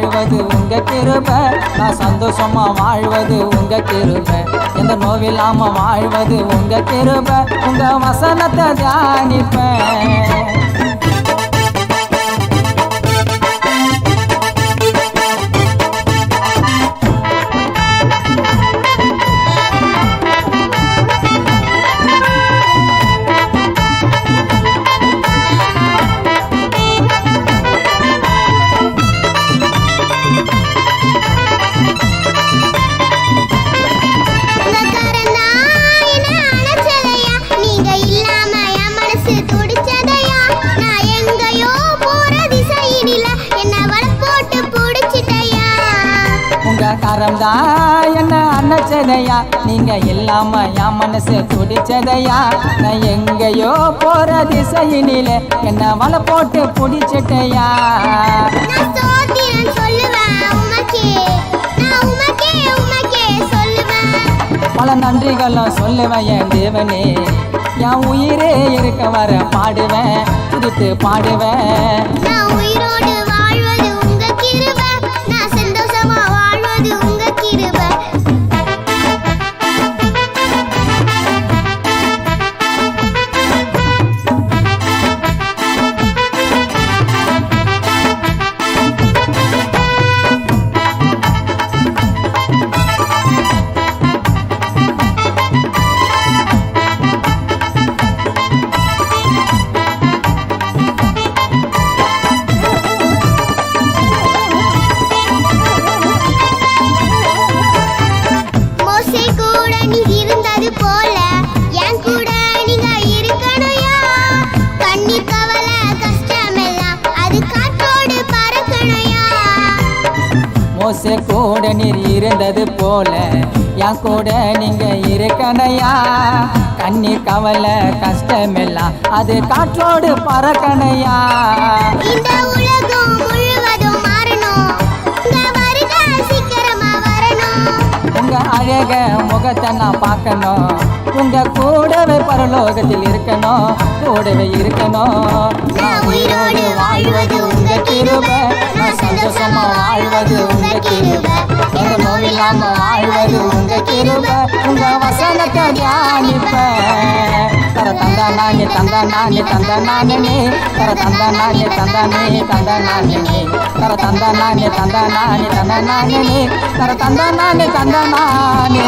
வாழ்வது உங்க கிருப. நான் சந்தோஷமா வாழ்வது உங்க கிருப. எந்த நோவில்லாம வாழ்வது உங்க கிருப. உங்க வசனத்தை தியானிப்பேன். கரம் தான் என்ன அன்னச்சதையா நீங்க இல்லாம என் மனசு துடிச்சதையா? நான் எங்கேயோ போற திசையினில என்ன வலை போட்டு பிடிச்சிட்டையா. பல நன்றிகளும் சொல்லுவேன் என் தேவனே. என் உயிரே இருக்க வர பாடுவேன் துதித்து பாடுவேன். நீ இருந்தது போல. என் கூட நீங்க இருக்கணும்யா. கண்ணீர் கவலை கஷ்டமெல்லாம் அது காற்றோடு பறக்கணும்யா. மோசே கூட நீர் இருந்தது போல. என் கூட நீங்க இருக்கணையா கண்ணீர் கவலை கஷ்டமெல்லாம் அது காற்றோடு பறக்கணையா இந்த உலகம் அழக முகத்தை நான் பார்க்கணும். உங்க கூடவே பரலோகத்தில் இருக்கணும். கூடவே இருக்கணும். நான் உயிரோடு வாழ்வது உங்க கிருப. நான் சந்தோஷமா வாழ்வது உங்க கிருப. எந்த வாழ்வது உங்க கிருப உங்க வசனத்தை தியானிப்ப. தர தந்த நானே தந்த நானே தந்த நானே தர தந்த நானே தந்த நீ தந்த நானே. தர தந்த நானே தந்த நானே தந்த நானே தர தந்த நானே தந்த நானே.